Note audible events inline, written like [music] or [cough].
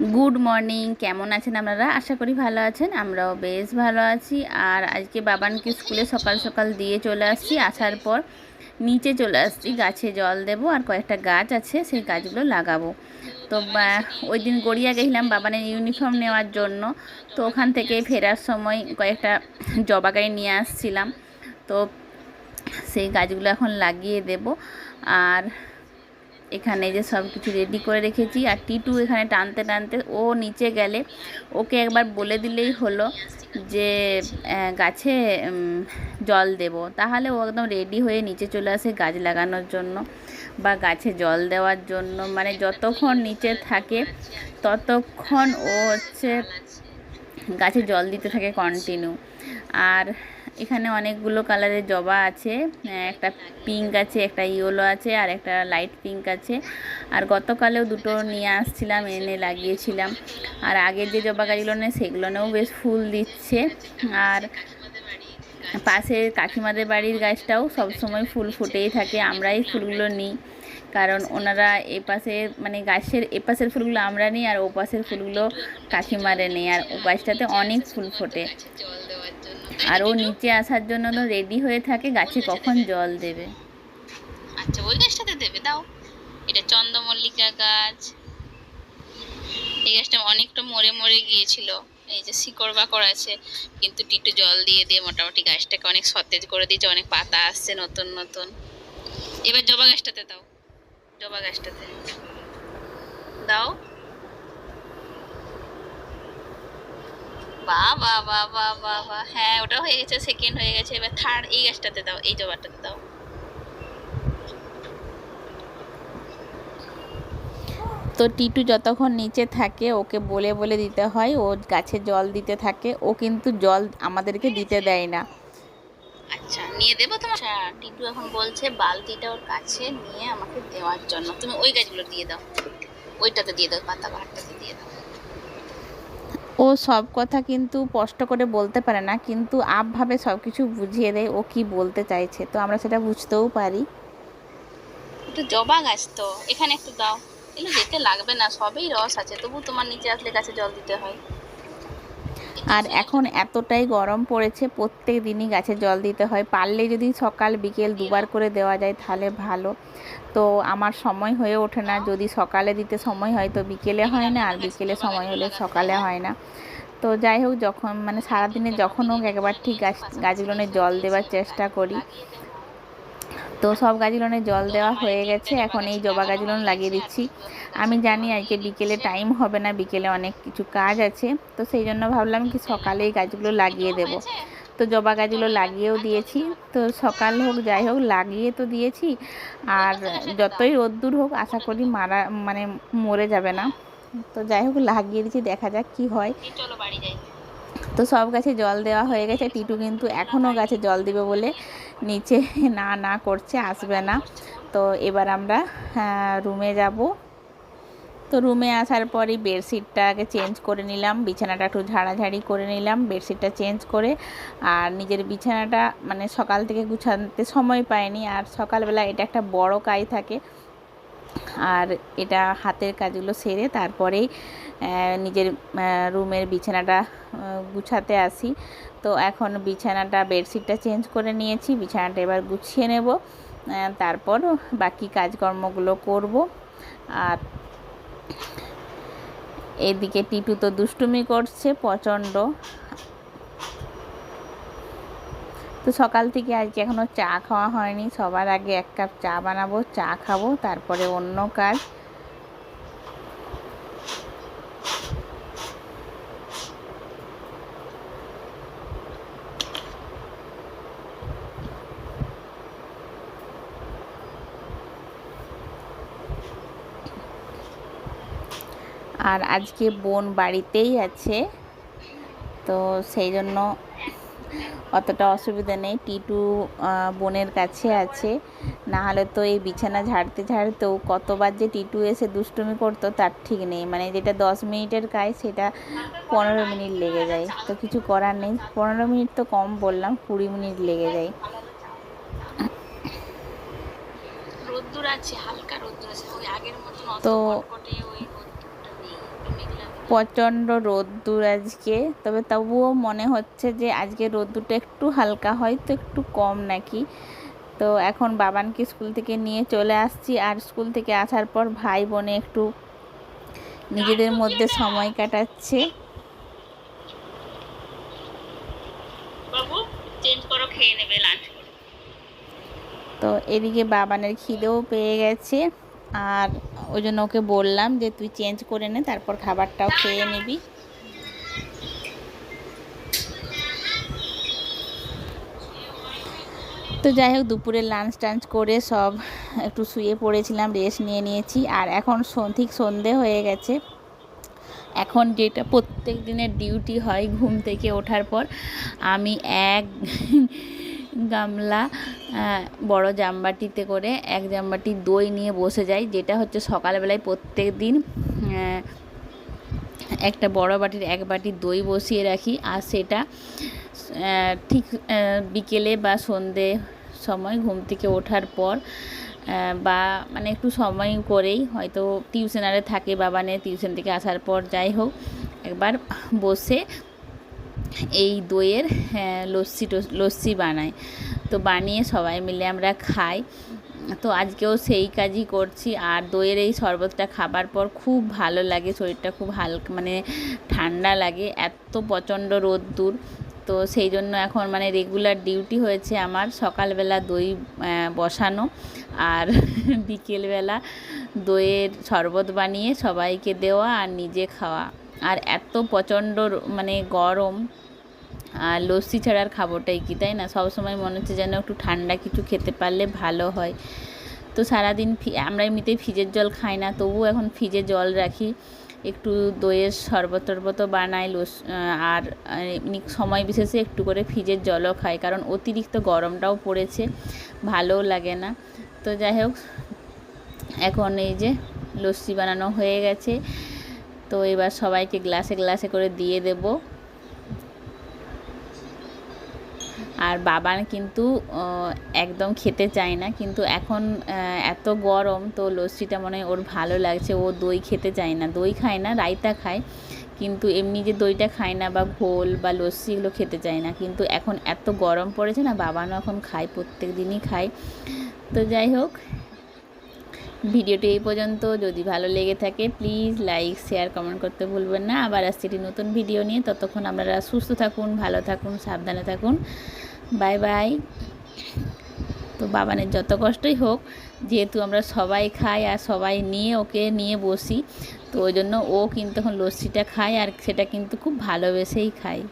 Good morning কেমন আছেন আপনারা? আশা করি ভালো আছেন, আমরাও বেশ ভালো আছি। আর আজকে বাবানকে স্কুলে সকাল সকাল দিয়ে চলে আসছি, আসার পর নিচে চলে আসছি, গাছে জল দেব আর কয়েকটা গাছ আছে, সেই গাছগুলো লাগাবো। তো ওই দিন গড়িয়া গেছিলাম বাবানের ইউনিফর্ম নেওয়ার জন্য। তো ওখান থেকে ফেরার সময় কয়েকটা জবা গাড়ি নিয়ে আসছিলাম। তো সেই গাছগুলো এখন লাগিয়ে দেব। আর এখানে যে সব কিছু রেডি করে রেখেছি। আর টিটু এখানে টানতে টানতে ও নিচে গেলে। ওকে একবার বলে দিলেই হলো যে গাছে জল দেব। তাহলে ও একদম রেডি হয়ে নিচে চলে আসে গাছ লাগানোর জন্য বা গাছে জল দেওয়ার জন্য। মানে যতক্ষণ নিচে থাকে, ততক্ষণ ও হচ্ছে গাছে জল দিতে থাকে কন্টিনিউ আর এখানে অনেকগুলো কালারের জবা আছে, একটা পিঙ্ক আছে, একটা ইয়েলো আছে, আর একটা লাইট পিঙ্ক আছে। আর গতকালেও দুটো নিয়ে আসছিলাম, এনে লাগিয়েছিলাম। আর আগের যে জবা গাছগুলো নেই, সেগুলোনেও বেশ ফুল দিচ্ছে। আর পাশে কাকিমাদের বাড়ির গাছটাও সবসময় ফুল ফুটেই থাকে, আমরাই ফুলগুলো নিই। কারণ ওনারা এ পাশে মানে গাছের এ পাশের ফুলগুলো আমরা নিই, আর ও পাশের ফুলগুলো কাকিমারে নেই। আর ও গাছটাতে অনেক ফুল ফোটে। আর ও নিচে আসার জন্য তো রেডি হয়ে থাকে, গাছে কখন জল দেবে। আচ্ছা ওই গাছটাতে দেবে, দাও। এটা চন্দ্রমল্লিকা গাছ। এই গাছটা অনেকটা মরে মরে গিয়েছিল। এই যে শিকড় বাকড় আছে, কিন্তু টিটু জল দিয়ে দিয়ে মোটামুটি গাছটাকে অনেক সতেজ করে দিয়েছে, অনেক পাতা আসছে নতুন নতুন। এবার জবা গাছটাতে দাও। জবা গাছটাতে। দাও। বাহ বাহ বাহ বাহ বাহ হ্যাঁ ওটা হয়ে গেছে সেকেন্ড হয়ে গেছে। এবার থার্ড এই গাছটাতে দাও এই জবাটাতে দাও। তো টিটু যতক্ষণ নিচে থাকে ওকে বলে বলে দিতে হয় ও গাছে জল দিতে থাকে ও কিন্তু জল আমাদেরকে দিতে দেয় না। আচ্ছা নিয়ে দেবো তোমার? আচ্ছা টিটু এখন বলছে বালতিটা ওর কাছে নিয়ে আমাকে দেওয়ার জন্য। তুমি ওই গাছগুলো দিয়ে দাও। ওইটাতে দিয়ে দাও পাতা বাহারটাতে দিয়ে দাও। ও সব কথা কিন্তু স্পষ্ট করে বলতে পারে না, কিন্তু আপভাবে সব কিছু বুঝিয়ে দেয় ও কি বলতে চাইছে। তো আমরা সেটা বুঝতেও পারি। একটু জবা গাছ তো, এখানে একটু দাও। এগুলো যেতে লাগবে না, সবই রস আছে, তবু তোমার নিচে আসলে গাছে জল দিতে হয়। আর এখন এতটাই গরম পড়েছে, প্রত্যেক দিনই গাছে জল দিতে হয়। পারলে যদি সকাল, বিকেল দুবার করে দেওয়া যায় তাহলে ভালো। তো আমার সময় হয়ে ওঠে না। যদি সকালে দিতে সময় হয় তো বিকেলে হয় না, আর বিকেলে সময় হলে সকালে হয় না। তো যাই হোক, যখন মানে সারাদিনে যখন হোক একবার ঠিক গাছ, গাছগুলোনে জল দেওয়ার চেষ্টা করি। তো সব গাছগুলোনে জল দেওয়া হয়ে গেছে। এখন এই জবা গাছগুলো লাগিয়ে দিচ্ছি। আমি জানি আজকে বিকেলে টাইম হবে না, বিকেলে অনেক কিছু কাজ আছে, তো সেই জন্য ভাবলাম কি সকালে এই গাছগুলো লাগিয়ে দেব। তো জবা গাছগুলো লাগিয়েও দিয়েছি, তো সকাল হোক যাই হোক লাগিয়ে তো দিয়েছি, আর যতই রোদ্দুর হোক আশা করি মারা মানে মরে যাবে না। তো যাই হোক লাগিয়ে দিয়েছি, দেখা যাক কি হয়। তো সব গাছে জল দেওয়া হয়ে গেছে, টিটু কিন্তু এখনও গাছে জল দিবে বলে নিচে না না করছে, আসবে না। তো এবার আমরা রুমে যাব। তো রুমে আসার পরই বেডশিটটা আগে চেঞ্জ করে নিলাম, বিছানাটা একটু ঝাড়াঝাড়ি করে নিলাম, বেডশিটটা চেঞ্জ করে। আর নিজের বিছানাটা মানে সকাল থেকে গুছাতে সময় পাইনি, আর সকালবেলা এটা একটা বড় কাজ থাকে। আর এটা হাতের কাজগুলো সেরে তারপরেই নিজের রুমের বিছানাটা গুছাতে আসি। তো এখন বিছানাটা, বেডশিটটা চেঞ্জ করে নিয়েছি, বিছানাটা এবার গুছিয়ে নেব। তারপর বাকি কাজকর্মগুলো করব। আর এদিকে টিটু তো দুষ্টুমি করছে, প্রচণ্ড। তো সকাল থেকে আজকে এখনও চা খাওয়া হয়নি। সবার আগে এক কাপ চা বানাবো, চা খাব, তারপরে অন্য কাজ। আর আজকে বোন বাড়িতেই আছে। তো সেই জন্য অতটা অসুবিধা নেই। টিটু বোনের কাছে আছে। না হলে তো এই বিছানা ঝাড়তে ঝাড়তেও কতবার যে টিটু এসে দুষ্টুমি করতো তার ঠিক নেই। মানে যেটা দশ মিনিটের কাজ সেটা পনেরো মিনিট লেগে যায়। তো কিছু করার নেই। পনেরো মিনিট তো কম বললাম কুড়ি মিনিট লেগে যায়। রোদ্দুর আছে হালকা রোদ্দুর আছে ওই আগের মতন অত তো- কটকটে ওই রোদ্দুরটা নেই একটু মেঘলা প্রচণ্ড রোদ্দুর আজকে। তবে তবুও মনে হচ্ছে যে আজকে রোদ্দুরটা একটু হালকা হয়তো একটু কম নাকি। তো এখন বাবানকে স্কুল থেকে নিয়ে চলে আসছি। আর স্কুল থেকে আসার পর ভাই বোনে একটু নিজেদের মধ্যে সময় কাটাচ্ছে। তো এদিকে বাবানের খিদেও পেয়ে গেছে। আর ওই জন্য ওকে বললাম যে তুই চেঞ্জ করে নে, তারপর খাবারটাও খেয়ে নিবি। তো যাই হোক, দুপুরে লাঞ্চ টাঞ্চ করে সব একটু শুয়ে পড়েছিলাম রেস্ট নিয়ে নিয়েছি। আর এখন ঠিক সন্ধে হয়ে গেছে। এখন যেটা প্রত্যেক দিনের ডিউটি হয় ঘুম থেকে ওঠার পর, আমি এক গামলা বড় জামবাটিতে করে এক জামবাটি দই নিয়ে বসে যাই, যেটা হচ্ছে সকালবেলায় প্রত্যেক দিন একটা বড় বাটির এক বাটি দই বসিয়ে রাখি, আর সেটা ঠিক বিকেলে বা সন্ধে সময় ঘুম থেকে ওঠার পর বা মানে একটু সময় করেই হয়তো টিউশনারে থাকে বাবা বাবানে টিউশন থেকে আসার পর যাই হোক, একবার বসে এই দইয়ের হ্যাঁ, লস্যি লস্যি বানাই। তো বানিয়ে সবাই মিলে আমরা খাই। তো আজকেও সেই কাজই করছি। আর দইয়ের এই শরবতটা খাবার পর খুব ভালো লাগে শরীরটা খুব হালকা মানে ঠান্ডা লাগে এত প্রচণ্ড রোদ্দুর। তো সেই জন্য এখন মানে রেগুলার ডিউটি হয়েছে আমার সকালবেলা দই বসানো। আর [laughs] বিকেলবেলা দইয়ের শরবত বানিয়ে সবাইকে দেওয়া আর নিজে খাওয়া। আর এত প্রচণ্ড মানে গরম আর লস্যি ছাড়া আর খাবোটাই কি, তাই না? সবসময় মনে হচ্ছে যেন একটু ঠান্ডা কিছু খেতে পারলে ভালো হয়। তো সারাদিন আমরা এমনিতেই ফ্রিজের জল খাই না, তবুও এখন ফ্রিজে জল রাখি। একটু দইয়ের শরবত টরবত বানাই, লস আর এমনি সময় বিশেষে একটু করে ফ্রিজের জলও খাই, কারণ অতিরিক্ত গরমটাও পড়েছে, ভালোও লাগে না। তো যাই হোক, এখন এই যে লস্যি বানানো হয়ে গেছে। তো এবার সবাইকে গ্লাসে গ্লাসে করে দিয়ে দেব। আর বাবার কিন্তু একদম খেতে চায় না। কিন্তু এখন এত গরম তো লস্যিটা মনে হয় ওর ভালো লাগছে। ও দই খেতে চায় না। দই খায় না, রায়তা খায়। কিন্তু এমনি যে দইটা খায় না বা ঘোল বা লস্যি এগুলো খেতে চায় না। কিন্তু এখন এত গরম পড়েছে না, বাবানও এখন খায়, প্রত্যেক দিনই খায়। তো যাই হোক ভিডিওটি এই পর্যন্ত। যদি ভালো লেগে থাকে প্লিজ লাইক শেয়ার কমেন্ট করতে ভুলবেন না। আবার আসছি একটি নতুন ভিডিও নিয়ে। ততক্ষণ আপনারা সুস্থ থাকুন, ভালো থাকুন, সাবধানে থাকুন। বাই বাই তো বাবানের যত কষ্টই হোক, যেহেতু আমরা সবাই খাই আর সবাই নিয়ে ওকে নিয়ে বসি, তো ওই জন্য ও কিন্তু এখন লস্যিটা খায় আর সেটা কিন্তু খুব ভালোবেসেই খায়।